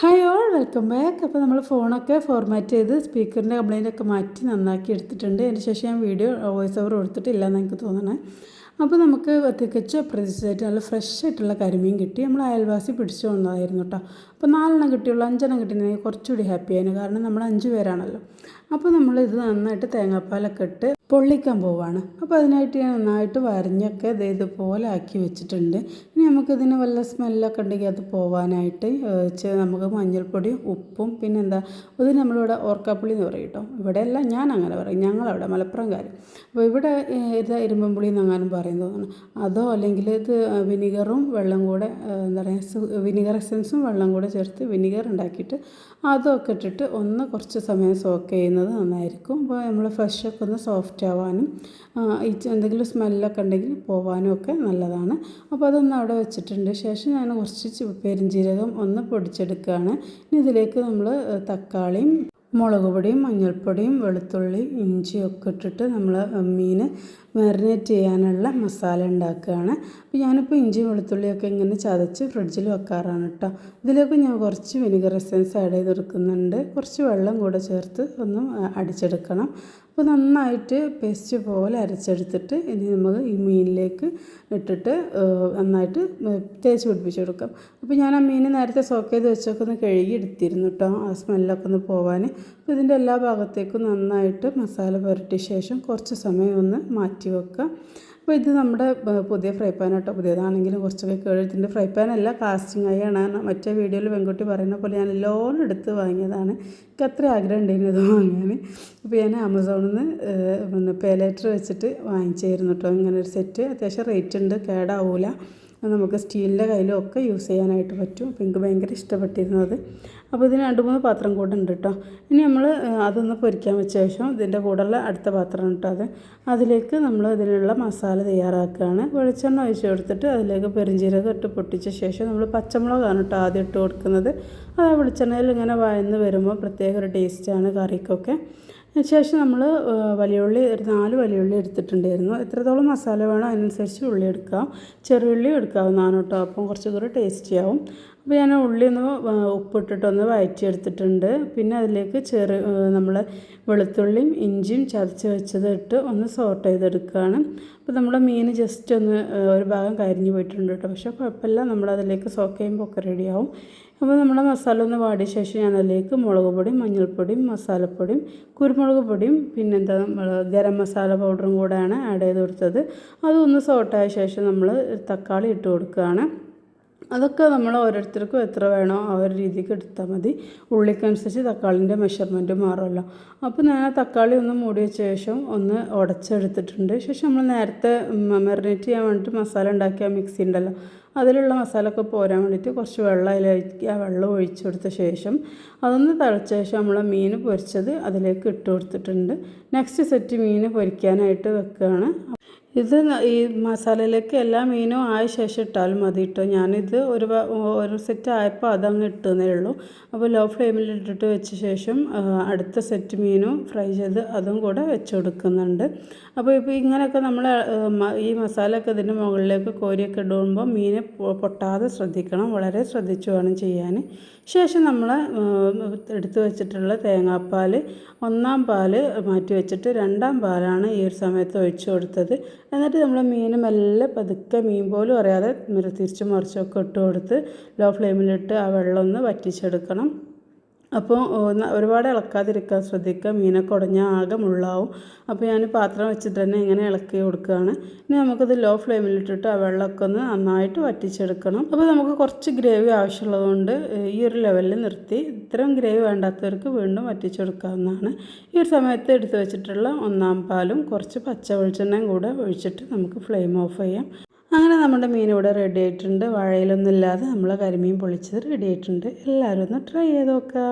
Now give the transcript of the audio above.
Hi all welcome back അപ്പോൾ നമ്മൾ ഫോണൊക്കെ ഫോർമാറ്റ് ചെയ്ത് സ്പീക്കറിന്റെ കംപ്ലൈന്റ് ഒക്കെ മാറ്റി നന്നാക്കി എടുത്തിട്ടുണ്ട്. അതിന് ശേഷം ഞാൻ വീഡിയോ വോയിസ് ഓവർ കൊടുത്തിട്ടില്ല എന്ന് എനിക്ക് തോന്നണേ. അപ്പോൾ നമുക്ക് തികച്ച പ്രതിഷ്ഠിച്ചായിട്ട് നല്ല ഫ്രഷ് ആയിട്ടുള്ള കരിമീൻ കിട്ടി. നമ്മൾ അയൽവാസി പിടിച്ചു വന്നതായിരുന്നു കേട്ടോ അപ്പോൾ നാലെണ്ണം കിട്ടിയുള്ളൂ അഞ്ചെണ്ണം കിട്ടിയെങ്കിൽ കുറച്ചുകൂടി ഹാപ്പി ആയിരുന്നു കാരണം നമ്മൾ അഞ്ച് പേരാണല്ലോ. അപ്പോൾ നമ്മൾ ഇത് നന്നായിട്ട് തേങ്ങാപ്പാലൊക്കെ ഇട്ട് പൊള്ളിക്കാൻ പോവാണ്. അപ്പോൾ അതിനായിട്ട് ഞാൻ നന്നായിട്ട് വരഞ്ഞൊക്കെ ഇത് ഇതുപോലെ ആക്കി വെച്ചിട്ടുണ്ട്. ഇനി നമുക്കിതിന് വല്ല സ്മെല്ലൊക്കെ ഉണ്ടെങ്കിൽ അത് പോവാനായിട്ട് നമുക്ക് മഞ്ഞൾപ്പൊടി ഉപ്പും പിന്നെ എന്താ ഇത് നമ്മളിവിടെ ഓർക്കാപ്പുളി എന്ന് പറയും കേട്ടോ. എല്ലാം ഞാൻ അങ്ങനെ പറയും. ഞങ്ങളവിടെ മലപ്പുറംകാർ അപ്പോൾ ഇവിടെ ഇത് ഇരുമ്പുളി എന്നങ്ങാനും പറയും തോന്നുന്നു. അതോ അല്ലെങ്കിൽ ഇത് വിനിഗറും വെള്ളം കൂടെ എന്താ പറയുക വിനിഗർ എസൻസും വെള്ളം കൂടെ ചേർത്ത് വിനിഗർ ഉണ്ടാക്കിയിട്ട് അതൊക്കെ ഇട്ടിട്ട് ഒന്ന് കുറച്ച് സമയം സോക്ക് ചെയ്യുന്നത് നന്നായിരിക്കും. അപ്പോൾ നമ്മൾ ഫ്രഷൊക്കെ ഒന്ന് സോഫ്റ്റ് ആവാനും എന്തെങ്കിലും സ്മെല്ലൊക്കെ ഉണ്ടെങ്കിൽ പോവാനും ഒക്കെ നല്ലതാണ്. അപ്പോൾ അതൊന്ന് അവിടെ വെച്ചിട്ടുണ്ട്. ശേഷം ഞാൻ കുറച്ച് പെരിഞ്ജീരകം ഒന്ന് പൊടിച്ചെടുക്കുകയാണ്. ഇനി ഇതിലേക്ക് നമ്മൾ തക്കാളിയും മുളക് പൊടിയും മഞ്ഞൾപ്പൊടിയും വെളുത്തുള്ളി ഇഞ്ചിയൊക്കെ ഇട്ടിട്ട് നമ്മൾ മീൻ മാരിനേറ്റ് ചെയ്യാനുള്ള മസാല ഉണ്ടാക്കുകയാണ്. അപ്പോൾ ഞാനിപ്പോൾ ഇഞ്ചി വെളുത്തുള്ളിയൊക്കെ ഇങ്ങനെ ചതച്ച് ഫ്രിഡ്ജിൽ വെക്കാറാണ് കേട്ടോ ഇതിലേക്ക് ഞാൻ കുറച്ച് വിനിഗർ എസൻസ് ആഡ് ചെയ്തെടുക്കുന്നുണ്ട്. കുറച്ച് വെള്ളം കൂടെ ചേർത്ത് ഒന്ന് അടിച്ചെടുക്കണം. അപ്പോൾ നന്നായിട്ട് പേസ്റ്റ് പോലെ അരച്ചെടുത്തിട്ട് ഇനി നമുക്ക് ഈ മീനിലേക്ക് ഇട്ടിട്ട് നന്നായിട്ട് തേച്ച് പിടിപ്പിച്ച് കൊടുക്കാം. അപ്പോൾ ഞാൻ ആ മീൻ നേരത്തെ സോക്ക് ചെയ്ത് വെച്ചൊക്കെ ഒന്ന് കഴുകി എടുത്തിരുന്നു കേട്ടോ ആ സ്മെല്ലൊക്കെ ഒന്ന് പോവാൻ അപ്പോൾ ഇതിന്റെ എല്ലാ ഭാഗത്തേക്കും നന്നായിട്ട് മസാല പുരട്ടിയ ശേഷം കുറച്ച് സമയം ഒന്ന് മാറ്റി വെക്കാം അപ്പോൾ ഇത് നമ്മുടെ പുതിയ ഫ്രൈ പാൻ കേട്ടോ. പുതിയതാണെങ്കിലും കുറച്ചൊക്കെ കേഴത്തിന്റെ ഫ്രൈ പാൻ അല്ല കാസ്റ്റിംഗ് ആയാണ് മറ്റേ വീഡിയോയിൽ പെൺകുട്ടി പറയുന്ന പോലെ ഞാൻ ലോൺ എടുത്ത് വാങ്ങിയതാണ്. എനിക്ക് അത്ര ആഗ്രഹം ഉണ്ടായിരുന്നു ഇത് വാങ്ങാൻ. അപ്പോൾ ഞാൻ ആമസോണിൽ നിന്ന് പിന്നെ പേലേറ്റർ വെച്ചിട്ട് വാങ്ങിച്ചായിരുന്നു കേട്ടോ. ഇങ്ങനെ ഒരു സെറ്റ് അത്യാവശ്യം റേറ്റ് ഉണ്ട് കേടാവൂല. നമുക്ക് സ്റ്റീലിന്റെ കയ്യിലും ഒക്കെ യൂസ് ചെയ്യാനായിട്ട് പറ്റും. അപ്പോൾ എനിക്ക് ഭയങ്കര ഇഷ്ടപ്പെട്ടിരുന്നത് അപ്പോൾ ഇതിന് രണ്ട് മൂന്ന് പാത്രം കൂടെ ഉണ്ട് കേട്ടോ. ഇനി നമ്മൾ അതൊന്ന് പൊരിക്കാൻ വെച്ച ശേഷം ഇതിന്റെ കൂടെയുള്ള അടുത്ത പാത്രം കേട്ടോ അത്. അതിലേക്ക് നമ്മൾ ഇതിനുള്ള മസാല തയ്യാറാക്കുകയാണ്. വെളിച്ചെണ്ണ ഒഴിച്ച് കൊടുത്തിട്ട് അതിലേക്ക് പെരിഞ്ചീരകം ഇട്ട് പൊട്ടിച്ച ശേഷം നമ്മൾ പച്ചമുളകാണ് കേട്ടോ ആദ്യം ഇട്ട് കൊടുക്കുന്നത്. അത് വെളിച്ചെണ്ണയിൽ ഇങ്ങനെ വായന്ന് വരുമ്പോൾ പ്രത്യേക ഒരു ടേസ്റ്റാണ് കറിക്കൊക്കെ. ശേഷം നമ്മൾ വലിയുള്ളി ഒരു നാല് വലിയുള്ളി എടുത്തിട്ടുണ്ടായിരുന്നു. എത്രത്തോളം മസാല വേണോ അതിനനുസരിച്ച് ഉള്ളി എടുക്കാം. ചെറിയുള്ളി എടുക്കാവുന്നതാണ് കേട്ടോ അപ്പം കുറച്ചും കൂടി ടേസ്റ്റി ആവും അപ്പോൾ ഞാൻ ഉള്ളി ഒന്ന് ഉപ്പിട്ടിട്ടൊന്ന് വഴറ്റിയെടുത്തിട്ടുണ്ട് പിന്നെ അതിലേക്ക് ചെറു നമ്മൾ വെളുത്തുള്ളിയും ഇഞ്ചിയും ചതച്ച് വെച്ചത് ഇട്ട് ഒന്ന് സോട്ട് ചെയ്തെടുക്കുകയാണ്. അപ്പോൾ നമ്മുടെ മീൻ ജസ്റ്റ് ഒന്ന് ഒരു ഭാഗം കരിഞ്ഞു പോയിട്ടുണ്ട് കേട്ടോ. പക്ഷേ കുഴപ്പമില്ല നമ്മളതിലേക്ക് സോക്ക് ചെയ്യുമ്പോൾ ഒക്കെ റെഡിയാവും. അപ്പോൾ നമ്മുടെ മസാല ഒന്ന് വാടിയ ശേഷം ഞാൻ അതിലേക്ക് മുളക് പൊടിയും മഞ്ഞൾപ്പൊടിയും മസാലപ്പൊടിയും കുരുമുളക് പൊടിയും പിന്നെന്താ നമ്മൾ ഗരം മസാല പൗഡറും കൂടെയാണ് ആഡ് ചെയ്ത് കൊടുത്തത്. അതൊന്ന് സോട്ടായ ശേഷം നമ്മൾ തക്കാളി ഇട്ട് കൊടുക്കുകയാണ്. അതൊക്കെ നമ്മൾ ഓരോരുത്തർക്കും എത്ര വേണോ ആ ഒരു രീതിക്ക് എടുത്താൽ മതി. ഉള്ളിക്കനുസരിച്ച് തക്കാളിന്റെ മെഷർമെന്റ് മാറുമല്ലോ. അപ്പോൾ ഞാൻ ആ തക്കാളി ഒന്ന് മൂടി വെച്ച ശേഷം ഒന്ന് ഉടച്ചെടുത്തിട്ടുണ്ട്. ശേഷം നമ്മൾ നേരത്തെ മെറിനേറ്റ് ചെയ്യാൻ വേണ്ടിയിട്ട് മസാല ഉണ്ടാക്കിയ മിക്സി ഉണ്ടല്ലോ. അതിലുള്ള മസാലയൊക്കെ പോരാൻ വേണ്ടിയിട്ട് കുറച്ച് വെള്ളം അതിലേക്ക് ആ വെള്ളം ഒഴിച്ചു കൊടുത്ത ശേഷം അതൊന്ന് തിളച്ച ശേഷം നമ്മൾ മീൻ പൊരിച്ചത് അതിലേക്ക് ഇട്ട് കൊടുത്തിട്ടുണ്ട്. നെക്സ്റ്റ് സെറ്റ് മീൻ പൊരിക്കാനായിട്ട് വെക്കുകയാണ്. ഇത് ഈ മസാലയിലേക്ക് എല്ലാ മീനും ആയ ശേഷം ഇട്ടാലും മതി കേട്ടോ ഞാനിത് ഒരു ഒരു സെറ്റ് ആയപ്പോൾ അതങ്ങ് ഇട്ടുന്നേ ഉള്ളൂ. അപ്പോൾ ലോ ഫ്ലെയിമിൽ ഇട്ടിട്ട് വെച്ച ശേഷം അടുത്ത സെറ്റ് മീനും ഫ്രൈ ചെയ്ത് അതും കൂടെ വെച്ച് കൊടുക്കുന്നുണ്ട്. അപ്പോൾ ഇപ്പോൾ ഇങ്ങനെയൊക്കെ നമ്മൾ ഈ മസാലയൊക്കെ ഇതിന്റെ മുകളിലേക്ക് കോരിയൊക്കെ ഇടുമ്പോൾ മീൻ പൊട്ടാതെ ശ്രദ്ധിക്കണം. വളരെ ശ്രദ്ധിച്ചു വേണം ചെയ്യാൻ ശേഷം നമ്മൾ എടുത്തു വെച്ചിട്ടുള്ള തേങ്ങാപ്പാൽ ഒന്നാം പാൽ മാറ്റി വെച്ചിട്ട് രണ്ടാം പാലാണ് ഈ ഒരു സമയത്ത് ഒഴിച്ചു കൊടുത്തത്. എന്നിട്ട് നമ്മൾ മീൻ മെല്ലെ പതുക്കെ മീൻ പോലും അറിയാതെ തിരിച്ചു മറിച്ചൊക്കെ ഇട്ട് കൊടുത്ത് ലോ ഫ്ലെയിമിലിട്ട് ആ വെള്ളം ഒന്ന് വറ്റിച്ചെടുക്കണം. അപ്പോൾ ഒരുപാട് ഇളക്കാതിരിക്കാൻ ശ്രദ്ധിക്കുക. മീനൊക്കെ ഉടഞ്ഞാൽ ആകെ മുള്ളാവും. അപ്പോൾ ഞാൻ പാത്രം വെച്ചിട്ട് തന്നെ ഇങ്ങനെ ഇളക്കി കൊടുക്കുകയാണ്. ഇനി നമുക്കത് ലോ ഫ്ലെയിമിലിട്ടിട്ട് ആ വെള്ളമൊക്കെ ഒന്ന് നന്നായിട്ട് വറ്റിച്ചെടുക്കണം. അപ്പോൾ നമുക്ക് കുറച്ച് ഗ്രേവി ആവശ്യമുള്ളതുകൊണ്ട് ഈ ഒരു ലെവലിൽ നിർത്തി. ഇത്രയും ഗ്രേവി വേണ്ടാത്തവർക്ക് വീണ്ടും വറ്റിച്ചെടുക്കാവുന്നതാണ്. ഈ ഒരു സമയത്ത് എടുത്ത് വെച്ചിട്ടുള്ള ഒന്നാം പാലും കുറച്ച് പച്ച വെളിച്ചെണ്ണയും കൂടെ ഒഴിച്ചിട്ട് നമുക്ക് ഫ്ലെയിം ഓഫ് ചെയ്യാം. അങ്ങനെ നമ്മുടെ മീൻ ഇവിടെ റെഡി ആയിട്ടുണ്ട്. വാഴയിലൊന്നും ഇല്ലാതെ നമ്മൾ കരിമീൻ പൊളിച്ചത് റെഡി ആയിട്ടുണ്ട്. എല്ലാവരും ഒന്ന് ട്രൈ ചെയ്ത് നോക്കുക